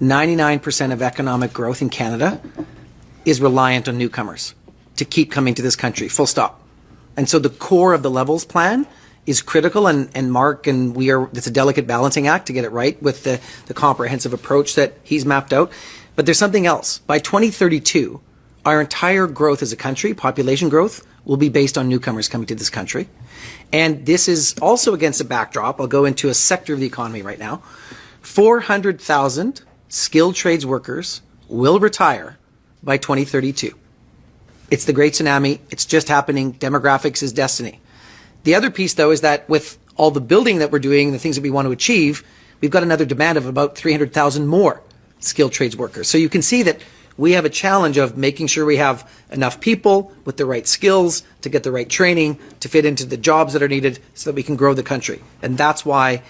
99% of economic growth in Canada is reliant on newcomers to keep coming to this country, full stop. And so the core of the levels plan is critical and, and Mark and we are, it's a delicate balancing act to get it right with the, the comprehensive approach that he's mapped out. But there's something else. By 2032, our entire growth as a country, population growth, will be based on newcomers coming to this country. And this is also against a backdrop. I'll go into a sector of the economy right now. 400,000 skilled trades workers will retire by 2032. It's the great tsunami. It's just happening. Demographics is destiny. The other piece, though, is that with all the building that we're doing, the things that we want to achieve, we've got another demand of about 300,000 more skilled trades workers. So you can see that we have a challenge of making sure we have enough people with the right skills to get the right training to fit into the jobs that are needed so that we can grow the country. And that's why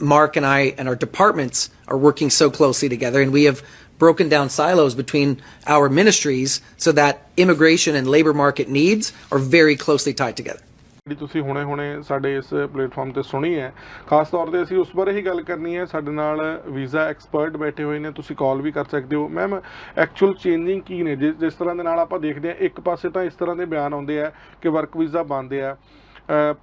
Mark and I and our departments are working so closely together and we have broken down silos between our ministries so that immigration and labor market needs are very closely tied together. ਜਿਹੜੀ ਤੁਸੀਂ ਹੁਣੇ-ਹੁਣੇ ਸਾਡੇ ਇਸ platform ਤੇ ਸੁਣੀ ਹੈ ਖਾਸ ਤੌਰ ਤੇ ਅਸੀਂ ਉਸ ਬਾਰੇ ਹੀ ਗੱਲ ਕਰਨੀ ਹੈ ਸਾਡੇ ਨਾਲ ਵੀਜ਼ਾ ਐਕਸਪਰਟ ਬੈਠੇ ਹੋਏ ਨੇ ਤੁਸੀਂ ਕਾਲ ਵੀ ਕਰ ਸਕਦੇ ਹੋ ਮੈਮ ਐਕਚੁਅਲ ਚੇਂਜਿੰਗ ਕੀ ਨੇ ਜਿਸ ਜਿਸ ਤਰ੍ਹਾਂ ਦੇ ਨਾਲ ਆਪਾਂ ਦੇਖਦੇ ਹਾਂ ਇੱਕ ਪਾਸੇ ਤਾਂ ਇਸ ਤਰ੍ਹਾਂ ਦੇ ਬਿਆਨ ਆਉਂਦੇ ਆ ਕਿ ਵਰਕ ਵੀਜ਼ਾ ਬੰਦ ਆ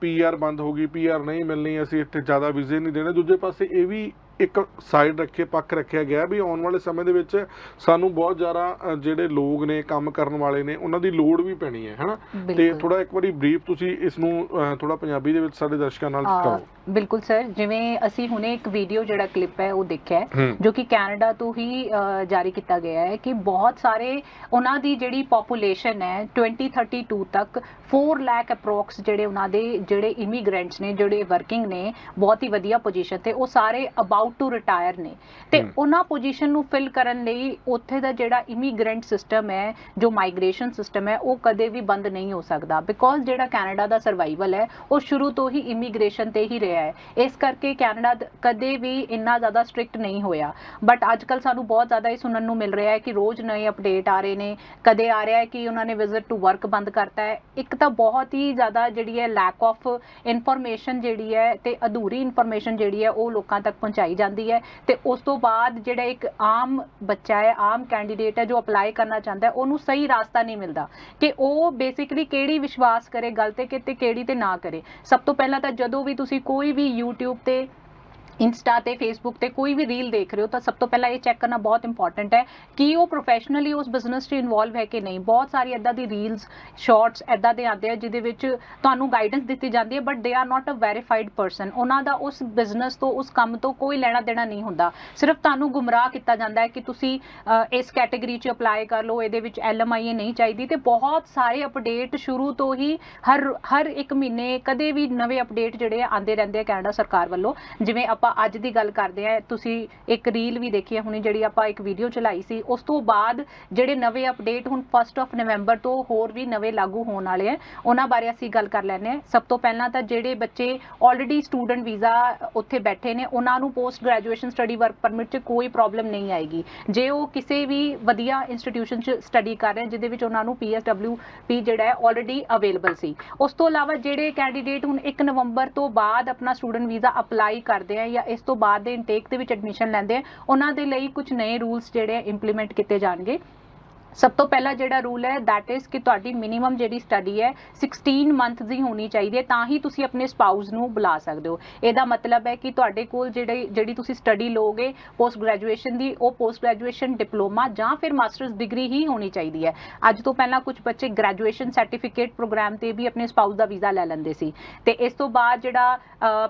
ਪੀਆਰ ਬੰਦ ਹੋ ਗਈ ਪੀਆਰ ਨਹੀਂ ਮਿਲਣੀ ਅਸੀਂ ਇੱਥੇ ਜ਼ਿਆਦਾ ਵੀਜ਼ੇ ਨਹੀਂ ਦੇਣੇ। ਦੂਜੇ ਪਾਸੇ ਇਹ ਵੀ ਇੱਕ ਸਾਈਡ ਰੱਖੇ ਪੱਖ ਰੱਖਿਆ ਗਿਆ ਵੀ ਆਉਣ ਵਾਲੇ ਸਮੇਂ ਦੇ ਵਿੱਚ ਸਾਨੂੰ ਬਹੁਤ ਜ਼ਿਆਦਾ ਜਿਹੜੇ ਲੋਕ ਨੇ ਕੰਮ ਕਰਨ ਵਾਲੇ ਨੇ ਉਹਨਾਂ ਦੀ ਲੋੜ ਵੀ ਪੈਣੀ ਹੈ ਹਨਾ? ਤੇ। ਥੋੜਾ ਇੱਕ ਵਾਰੀ ਬਰੀਫ ਤੁਸੀਂ ਇਸ ਨੂੰ ਥੋੜਾ ਪੰਜਾਬੀ ਦੇ ਵਿੱਚ ਸਾਡੇ ਦਰਸ਼ਕਾਂ ਨਾਲ ਕਰੋ। ਬਿਲਕੁਲ ਸਰ ਜਿਵੇਂ ਅਸੀਂ ਹੁਣੇ ਇੱਕ ਵੀਡੀਓ ਜਿਹੜਾ ਕਲਿੱਪ ਹੈ ਉਹ ਦੇਖਿਆ। ਜੋ ਕਿ ਕੈਨੇਡਾ ਤੋਂ ਹੀ ਜਾਰੀ ਕੀਤਾ ਗਿਆ ਹੈ ਕਿ ਬਹੁਤ ਸਾਰੇ ਉਹਨਾਂ ਦੀ ਜਿਹੜੀ ਪੋਪੂਲੇਸ਼ਨ ਹੈ 2032 ਤੱਕ 4 ਲੱਖ ਅਪਰੋਕਸ ਜਿਹੜੇ ਉਹਨਾਂ ਦੇ ਜਿਹੜੇ ਇਮੀਗ੍ਰੈਂਟਸ ਨੇ ਜਿਹੜੇ ਵਰਕਿੰਗ ਨੇ ਬਹੁਤ ਹੀ ਵਧੀਆ ਪੋਜੀਸ਼ਨ ਤੇ ਉਹ ਸਾਰੇ ਅਬਾਊਟ ਟੂ ਰਿਟਾਇਰ ਨੇ ਤੇ। ਉਹਨਾਂ ਪੋਜੀਸ਼ਨ ਨੂੰ ਫਿਲ ਕਰਨ ਲਈ ਉੱਥੇ ਦਾ ਜਿਹੜਾ ਇਮੀਗ੍ਰੈਂਟ ਸਿਸਟਮ ਹੈ ਜੋ ਮਾਈਗ੍ਰੇਸ਼ਨ ਸਿਸਟਮ ਹੈ ਉਹ ਕਦੇ ਵੀ ਬੰਦ ਨਹੀਂ ਹੋ ਸਕਦਾ ਬਿਕੋਜ਼ ਜਿਹੜਾ ਕੈਨੇਡਾ ਦਾ ਸਰਵਾਈਵਲ ਹੈ ਉਹ ਸ਼ੁਰੂ ਤੋਂ ਹੀ ਇਮੀਗ੍ਰੇਸ਼ਨ ਤੇ ਹੀ ਰਿਹਾ ਹੈ। ਇਸ ਕਰਕੇ ਕੈਨੇਡਾ ਕਦੇ ਵੀ ਇੰਨਾ ਜ਼ਿਆਦਾ ਸਟ੍ਰਿਕਟ ਨਹੀਂ ਹੋਇਆ। ਬਟ ਅੱਜ ਕੱਲ ਸਾਨੂੰ ਬਹੁਤ ਜ਼ਿਆਦਾ ਇਹ ਸੁਣਨ ਨੂੰ ਮਿਲ ਰਿਹਾ ਹੈ ਕਿ ਰੋਜ਼ ਨਵੇਂ ਅਪਡੇਟ ਆ ਰਹੇ ਨੇ। ਕਦੇ ਆ ਰਿਹਾ ਹੈ ਕਿ ਉਹਨਾਂ ਨੇ ਵਿਜ਼ਿਟ ਟੂ ਵਰਕ ਬੰਦ ਕਰਤਾ ਹੈ। ਇੱਕ ਤਾਂ ਬਹੁਤ ਹੀ ਜ਼ਿਆਦਾ ਜਿਹੜੀ ਹੈ ਲੈਕ ਆਫ ਇਨਫੋਰਮੇਸ਼ਨ ਜਿਹੜੀ ਹੈ ਤੇ ਅਧੂਰੀ ਇਨਫੋਰਮੇਸ਼ਨ ਜਿਹੜੀ ਹੈ ਉਹ ਲੋਕਾਂ ਤੱਕ ਪਹੁੰਚਾਈ ਜਾਂਦੀ ਹੈ। ਤੇ ਉਸ ਤੋਂ ਬਾਅਦ ਜਿਹੜਾ ਇੱਕ ਆਮ ਬੱਚਾ ਹੈ, ਆਮ ਕੈਂਡੀਡੇਟ ਹੈ ਜੋ ਅਪਲਾਈ ਕਰਨਾ ਚਾਹੁੰਦਾ ਹੈ, ਉਹਨੂੰ ਸਹੀ ਰਾਸਤਾ ਨਹੀਂ ਮਿਲਦਾ ਕਿ ਉਹ ਬੇਸਿਕਲੀ ਕਿਹੜੀ ਵਿਸ਼ਵਾਸ ਕਰੇ ਗੱਲ ਤੇ ਕਿ ਤੇ ਕਿਹੜੀ ਤੇ ਨਾ ਕਰੇ। ਸਭ ਤੋਂ ਪਹਿਲਾਂ ਤਾਂ ਜਦੋਂ ਵੀ ਤੁਸੀਂ ਕੋਈ ਵੀ YouTube ਤੇ ਇੰਸਟਾ ਤੇ ਫੇਸਬੁੱਕ ਤੇ ਕੋਈ ਵੀ ਰੀਲ ਦੇਖ ਰਹੇ ਹੋ, ਤਾਂ ਸਭ ਤੋਂ ਪਹਿਲਾਂ ਇਹ ਚੈੱਕ ਕਰਨਾ ਬਹੁਤ ਇੰਪੋਰਟੈਂਟ ਹੈ ਕਿ ਉਹ ਪ੍ਰੋਫੈਸ਼ਨਲੀ ਉਸ ਬਿਜ਼ਨਸ 'ਚ ਇਨਵੋਲਵ ਹੈ ਕਿ ਨਹੀਂ। ਬਹੁਤ ਸਾਰੀ ਐਦਾਂ ਦੀ ਰੀਲਸ ਸ਼ਾਰਟਸ ਐਦਾਂ ਦੇ ਆਉਂਦੇ ਆ, ਜਿਹਦੇ ਵਿੱਚ ਤੁਹਾਨੂੰ ਗਾਈਡੈਂਸ ਦਿੱਤੀ ਜਾਂਦੀ ਹੈ but they are not a verified person ਉਹਨਾਂ ਦਾ ਉਸ ਬਿਜ਼ਨਸ ਤੋਂ, ਉਸ ਕੰਮ ਤੋਂ ਕੋਈ ਲੈਣਾ ਦੇਣਾ ਨਹੀਂ ਹੁੰਦਾ। ਸਿਰਫ ਤੁਹਾਨੂੰ ਗੁੰਮਰਾਹ ਕੀਤਾ ਜਾਂਦਾ ਹੈ ਕਿ ਤੁਸੀਂ ਇਸ ਕੈਟਾਗਰੀ 'ਚ ਅਪਲਾਈ ਕਰ ਲਓ, ਇਹਦੇ ਵਿੱਚ ਐਲਐਮਆਈਏ ਨਹੀਂ ਚਾਹੀਦੀ ਤੇ ਬਹੁਤ ਸਾਰੇ ਅਪਡੇਟ ਸ਼ੁਰੂ ਤੋਂ ਹੀ ਹਰ ਹਰ ਇੱਕ ਮਹੀਨੇ ਕਦੇ ਵੀ ਨਵੇਂ ਅਪਡੇਟ ਜਿਹੜੇ ਆਉਂਦੇ ਰਹਿੰਦੇ ਆ ਕੈਨੇਡਾ ਸਰਕਾਰ ਵੱਲੋਂ। ਜਿਵੇਂ ਆਪਾਂ ਅੱਜ ਦੀ ਗੱਲ ਕਰਦੇ ਆ ਤੁਸੀਂ ਇੱਕ ਰੀਲ ਵੀ ਦੇਖੀ ਹੈ ਹੁਣੀ ਜਿਹੜੀ ਆਪਾਂ ਇੱਕ ਵੀਡੀਓ ਚਲਾਈ ਸੀ। ਉਸ ਤੋਂ ਬਾਅਦ ਜਿਹੜੇ ਨਵੇਂ ਅਪਡੇਟ ਹੁਣ 1st ਆਫ ਨਵੰਬਰ ਤੋਂ ਹੋਰ ਵੀ ਨਵੇਂ ਲਾਗੂ ਹੋਣ ਵਾਲੇ ਆ ਉਹਨਾਂ ਬਾਰੇ ਅਸੀਂ ਗੱਲ ਕਰ ਲੈਂਦੇ ਆ ਸਭ ਤੋਂ ਪਹਿਲਾਂ ਤਾਂ ਜਿਹੜੇ ਬੱਚੇ ਆਲਰੇਡੀ ਸਟੂਡੈਂਟ ਵੀਜ਼ਾ ਉੱਥੇ ਬੈਠੇ ਨੇ, ਉਹਨਾਂ ਨੂੰ post graduation study work permit 'ਚ ਕੋਈ ਪ੍ਰੋਬਲਮ ਨਹੀਂ ਆਏਗੀ। ਜੇ ਉਹ ਕਿਸੇ ਵੀ ਵਧੀਆ ਇੰਸਟੀਟਿਊਸ਼ਨ 'ਚ ਸਟੱਡੀ ਕਰ ਰਹੇ, ਜਿਹਦੇ ਵਿੱਚ ਉਹਨਾਂ ਨੂੰ ਪੀ ਜਿਹੜਾ ਹੈ ਆਲਰੇਡੀ ਅਵੇਲੇਬਲ ਸੀ। ਉਸ ਤੋਂ ਇਲਾਵਾ ਜਿਹੜੇ ਕੈਂਡੀਡੇਟ ਹੁਣ 1 ਨਵੰਬਰ ਤੋਂ ਬਾਅਦ ਆਪਣਾ ਸਟੂਡੈਂਟ ਵੀਜ਼ਾ ਅਪਲਾਈ ਕਰਦੇ ਆ ਜਾਂ ਇਸ ਤੋਂ ਬਾਅਦ ਦੇ ਇਨਟੇਕ ਦੇ ਵਿੱਚ ਐਡਮਿਸ਼ਨ ਲੈਂਦੇ ਆ। ਉਹਨਾਂ ਦੇ ਲਈ ਕੁਝ ਨਵੇਂ ਰੂਲਸ ਜਿਹੜੇ ਇੰਪਲੀਮੈਂਟ ਕੀਤੇ ਜਾਣਗੇ। ਸਭ ਤੋਂ ਪਹਿਲਾ ਜਿਹੜਾ ਰੂਲ ਹੈ, that ਇਜ਼ ਕਿ ਤੁਹਾਡੀ ਮਿਨੀਮਮ ਜਿਹੜੀ ਸਟੱਡੀ ਹੈ 16 ਮੰਥ ਦੀ ਹੋਣੀ ਚਾਹੀਦੀ ਹੈ, ਤਾਂ ਹੀ ਤੁਸੀਂ ਆਪਣੇ ਸਪਾਊਸ ਨੂੰ ਬੁਲਾ ਸਕਦੇ ਹੋ। ਇਹਦਾ ਮਤਲਬ ਹੈ ਕਿ ਤੁਹਾਡੇ ਕੋਲ ਜਿਹੜੀ ਜਿਹੜੀ ਤੁਸੀਂ ਸਟੱਡੀ ਲਓਗੇ ਪੋਸਟ ਗ੍ਰੈਜੂਏਸ਼ਨ ਦੀ, ਉਹ ਪੋਸਟ ਗ੍ਰੈਜੂਏਸ਼ਨ ਡਿਪਲੋਮਾ ਜਾਂ ਫਿਰ ਮਾਸਟਰਸ ਡਿਗਰੀ ਹੀ ਹੋਣੀ ਚਾਹੀਦੀ ਹੈ। ਅੱਜ ਤੋਂ ਪਹਿਲਾਂ ਕੁਝ ਬੱਚੇ ਗ੍ਰੈਜੂਏਸ਼ਨ ਸਰਟੀਫਿਕੇਟ ਪ੍ਰੋਗਰਾਮ ਤੇ ਵੀ ਆਪਣੇ ਸਪਾਊਸ ਦਾ ਵੀਜ਼ਾ ਲੈ ਲੈਂਦੇ ਸੀ। ਤੇ ਇਸ ਤੋਂ ਬਾਅਦ ਜਿਹੜਾ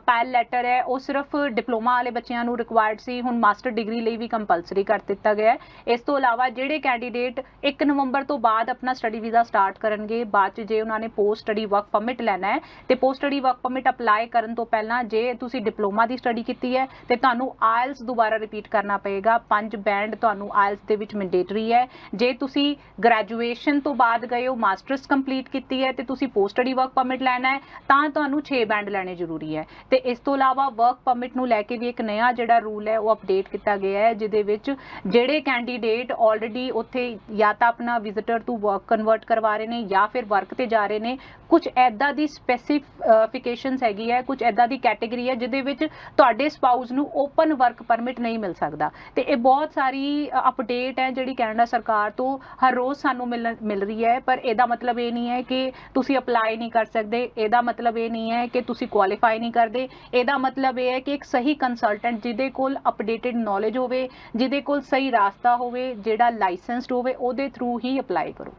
ਪੈਲ ਲੈਟਰ ਹੈ, ਉਹ ਸਿਰਫ ਡਿਪਲੋਮਾ ਵਾਲੇ ਬੱਚਿਆਂ ਨੂੰ ਰਿਕੁਆਇਰਡ ਸੀ। ਹੁਣ ਮਾਸਟਰ ਡਿਗਰੀ ਲਈ ਵੀ ਕੰਪਲਸਰੀ ਕਰ ਦਿੱਤਾ ਗਿਆ ਹੈ। ਇਸ ਤੋਂ ਇਲਾਵਾ ਜਿਹੜੇ ਕੈਂਡੀਡੇਟ 1 ਨਵੰਬਰ ਤੋਂ ਬਾਅਦ ਆਪਣਾ ਸਟੱਡੀ ਵੀਜ਼ਾ ਸਟਾਰਟ ਕਰਨਗੇ। ਬਾਅਦ ਚ ਜੇ ਉਹਨਾਂ ਨੇ ਪੋਸਟ ਸਟੱਡੀ ਵਰਕ ਪਰਮਿਟ ਲੈਣਾ ਹੈ, ਤੇ post study work permit apply ਕਰਨ ਤੋਂ ਪਹਿਲਾਂ ਜੇ ਤੁਸੀਂ ਡਿਪਲੋਮਾ ਦੀ ਸਟੱਡੀ ਕੀਤੀ ਹੈ, ਤੇ ਤੁਹਾਨੂੰ ਆਇਲਸ ਦੁਬਾਰਾ ਰਿਪੀਟ ਕਰਨਾ ਪਏਗਾ। ਪੰਜ ਬੈਂਡ ਤੁਹਾਨੂੰ ਆਇਲਸ ਦੇ ਵਿੱਚ ਮੈਂਡੇਟਰੀ ਹੈ। ਜੇ ਤੁਸੀਂ ਗ੍ਰੈਜੂਏਸ਼ਨ ਤੋਂ ਬਾਅਦ ਗਏ ਹੋ ਮਾਸਟਰਸ ਕੰਪਲੀਟ ਕੀਤੀ ਹੈ, ਤੇ ਤੁਸੀਂ ਪੋਸਟ ਸਟੱਡੀ ਵਰਕ ਪਰਮਿਟ ਲੈਣਾ ਹੈ, ਤਾਂ ਤੁਹਾਨੂੰ 6 ਬੈਂਡ ਲੈਣੇ ਜ਼ਰੂਰੀ ਹੈ। ਤੇ ਇਸ ਤੋਂ ਇਲਾਵਾ ਵਰਕ ਪਰਮਿਟ ਨੂੰ ਲੈ ਕੇ ਵੀ ਇੱਕ ਨਵਾਂ ਜਿਹੜਾ ਰੂਲ ਹੈ, ਉਹ ਅਪਡੇਟ ਕੀਤਾ ਗਿਆ ਹੈ, ਜਿਹਦੇ ਵਿੱਚ ਜਿਹੜੇ ਕੈਂਡੀਡੇਟ ਆਲਰੇਡੀ ਉੱਥੇ ਜਾਂ ਤਾਂ ਆਪਣਾ ਵਿਜ਼ਿਟਰ ਤੋਂ ਵਰਕ ਕਨਵਰਟ ਕਰਵਾ ਰਹੇ ਨੇ ਜਾਂ ਫਿਰ ਵਰਕ ਤੇ ਜਾ ਰਹੇ ਨੇ। ਕੁਝ ਐਦਾਂ ਦੀ ਸਪੈਸੀਫਿਕੇਸ਼ਨਸ ਹੈਗੀ ਹੈ ਕੁਝ ਐਦਾਂ ਦੀ ਕੈਟਾਗਰੀ ਹੈ ਜਿਹਦੇ ਵਿੱਚ ਤੁਹਾਡੇ ਸਪਾਊਸ ਨੂੰ ਓਪਨ ਵਰਕ ਪਰਮਿਟ ਨਹੀਂ ਮਿਲ ਸਕਦਾ। ਤੇ ਇਹ ਬਹੁਤ ਸਾਰੀ ਅਪਡੇਟ ਹੈ ਜਿਹੜੀ ਕੈਨੇਡਾ ਸਰਕਾਰ ਤੋਂ ਹਰ ਰੋਜ਼ ਸਾਨੂੰ ਮਿਲ ਮਿਲ ਰਹੀ ਹੈ। ਪਰ ਇਹਦਾ ਮਤਲਬ ਇਹ ਨਹੀਂ ਹੈ ਕਿ ਤੁਸੀਂ ਅਪਲਾਈ ਨਹੀਂ ਕਰ ਸਕਦੇ। ਇਹਦਾ ਮਤਲਬ ਇਹ ਨਹੀਂ ਹੈ ਕਿ ਤੁਸੀਂ ਕੁਆਲੀਫਾਈ ਨਹੀਂ ਕਰਦੇ। ਇਹਦਾ ਮਤਲਬ ਇਹ ਹੈ ਕਿ ਇੱਕ ਸਹੀ ਕੰਸਲਟੈਂਟ ਜਿਹਦੇ ਕੋਲ ਅਪਡੇਟਡ ਨੌਲੇਜ ਹੋਵੇ, ਜਿਹਦੇ ਕੋਲ ਸਹੀ ਰਾਸਤਾ ਹੋਵੇ, ਜਿਹੜਾ ਲਾਇਸੈਂਸਡ ਹੋਵੇ ਉਹਦੇ ਥਰੂ ਹੀ ਅਪਲਾਈ ਕਰੋ।